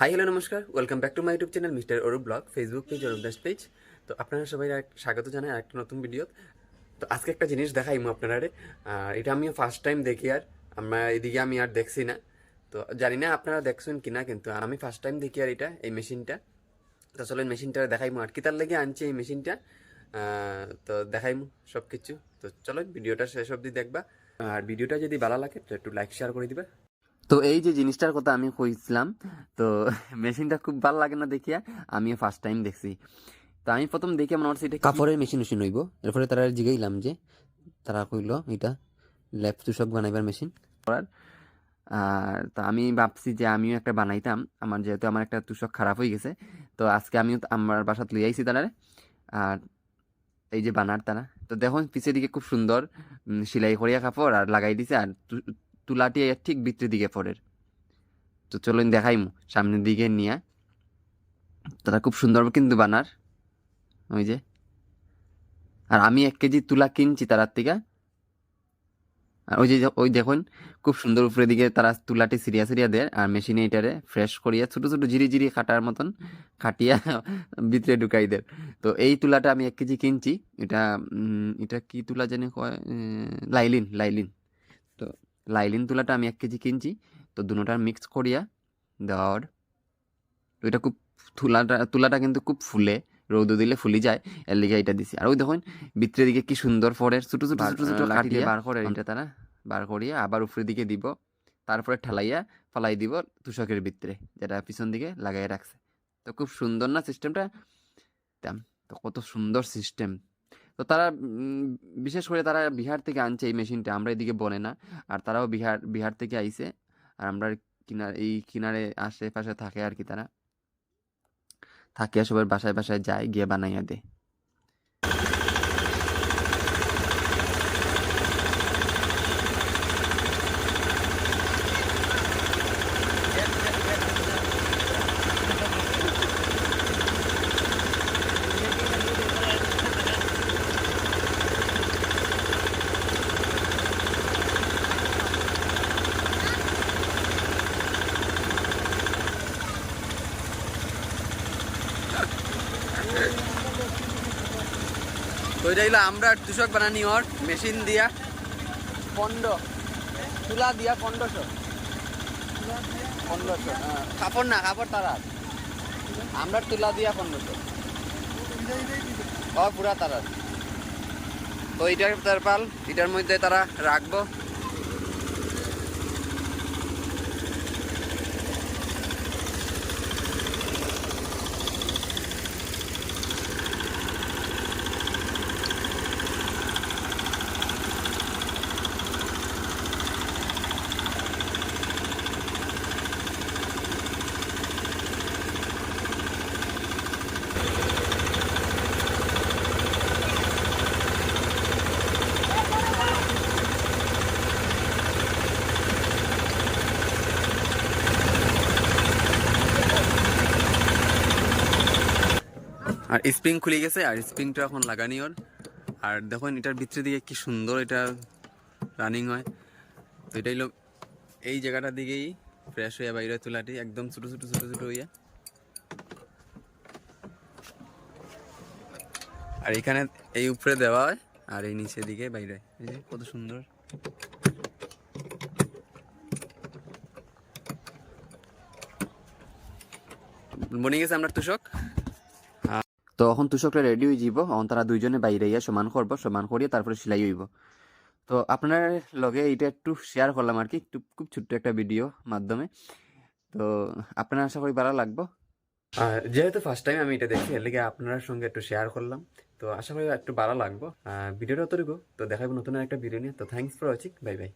High hello নমস্কার। Welcome back to my YouTube channel mister Arup blog Facebook page Arup Das page তো আপনারা সবাই স্বাগত জানাই একটা নতুন ভিডিও তো। আজকে একটা জিনিস দেখাইমু আপনারা আর এটা আমিও ফার্স্ট টাইম দেখি আর আমরা এদিকে আমি আর দেখছি না। তো জানি না আপনারা দেখছেন কিনা, কিন্তু আমি ফার্স্ট টাইম দেখি আর এটা, এই মেশিনটা। তো চলো মেশিনটা দেখাইমু আর কি তার লেগে আনছি এই মেশিনটা? তো দেখাইমু সব কিছু তো চলো, ভিডিওটা শেষ অবধি দেখবা। আর ভিডিওটা যদি ভালো লাগে, তো একটু লাইক শেয়ার করে দিবা। তো এই যে জিনিসটার কথা আমি কইছিলাম তো মেশিনটা খুব ভালো লাগে না দেখিয়া আমিও ফার্স্ট টাইম দেখছি। তো আমি প্রথম দেখি মনে হচ্ছে এটা কাপড়ের মেশিন মেশিন হইব। এরপরে তারা জিগাইলাম যে তারা কইল এটা ল্যাপ তুষক বানাইবার মেশিন। করার। আর তো আমি ভাবছি যে আমিও একটা বানাইতাম। আমার যেহেতু আমার একটা তুষক খারাপ হয়ে গেছে তো আজকে আমিও আমার বাসাত লই আইছি তারা আর এই যে বানার তারা। তো দেখুন পিছের দিকে খুব সুন্দর সেলাই করিয়া কাপড় আর লাগাই দিছে। আর তুলাটি ঠিক ভিতরের দিকে পড়ের তো চলুন দেখাইমু, সামনের দিকে নিয়ে। তারা খুব সুন্দর কিন্তু বানার। ওই যে। আর আমি এক কেজি তুলা কিনছি তারার থেকে। আর ওই যে, ওই দেখুন, খুব সুন্দর উপরের দিকে তারা তুলাটি সিরিয়া সিরিয়া দেয়। আর মেশিনে এটারে ফ্রেশ করিয়া ছোট ছোট, ঝিরি জিরি কাটার মতন কাটিয়া ভিতরে ঢুকাই দেয়। তো এই তুলাটা আমি এক কেজি কিনছি। এটা এটা কি তুলা জানি কয়? Lining lining. লাইলিন তুলাটা আমি এক কেজি কিনছি। তো দুটোটা মিক্স করিয়া দেওয়ার। এটা খুব তুলাটা তুলাটা কিন্তু খুব ফুলে রৌদ দিলে ফুলি যায় এর লিগে এটা দিছি। আর ওই দেখুন ভিতরের দিকে কি সুন্দর ফরের ছোট ছোট ছোট ছোট লাঠি বার করে এটা তারা বার করিয়া আবার উপরের দিকে দিব তারপরে ঠেলাইয়া ফলাই দিব তুষকের ভিতরে যেটা পিছন দিকে লাগাই রাখছে। তো খুব সুন্দর না সিস্টেমটা তো কত সুন্দর সিস্টেম তো তারা বিশেষ করে তারা বিহার থেকে আনছে এই মেশিনটা, আমরা এদিকে বলে না। আর তারাও বিহার বিহার থেকে আইছে। আর আমরা কিনার, এই কিনারে আশেপাশে থাকে আর কি তারা। থাকে সবার বাসায় বাসায় যায়, গিয়ে বানাইয়া দেয়। তো এটা হইল আমরা তুষক বানানি ওর মেশিন দিয়া। পণ্ড তুলা দিয়া পণ্ডশো পনেরোশো হ্যাঁ। কাপড় না, কাপড় তারা আমরা তুলা দিয়া পনেরোশো। ও, পুরা তারা তো এটার তারপাল এটার মধ্যে তারা রাখব। আর স্প্রিং খুলে গেছে, আর স্প্রিংটা এখন লাগানি ওর। আর দেখুন, এটার ভিতরে দিকে কি সুন্দর এটা রানিং হয়। তো এটা হলো এই জায়গাটার দিকেই ফ্রেশ হইয়া বাইরে তুলাটি একদম ছোটো ছোটো ছোটো ছোটো হইয়া আর এখানে এই উপরে দেওয়া হয়, আর এই নিচের দিকে বাইরে কত সুন্দর। বনে গেছে আপনার তুষক? তো এখন তুষকটা রেডি হয়ে যাব এখন তারা দুইজনে বাইরে ইয়া সমান করব, সমান করিয়ে তারপরে সেলাই হইব। তো আপনার লগে এইটা একটু শেয়ার করলাম আর কি একটু খুব ছোট্ট একটা ভিডিও মাধ্যমে। তো আপনার আশা করি ভালো লাগবো। আর যেহেতু ফার্স্ট টাইম আমি এটা দেখি এর আপনার সঙ্গে একটু শেয়ার করলাম। তো আশা করি একটু ভালো লাগবো। ভিডিওটা অতটুকু, তো দেখাবো নতুন একটা ভিডিও নিয়ে। তো thanks for watching bye bye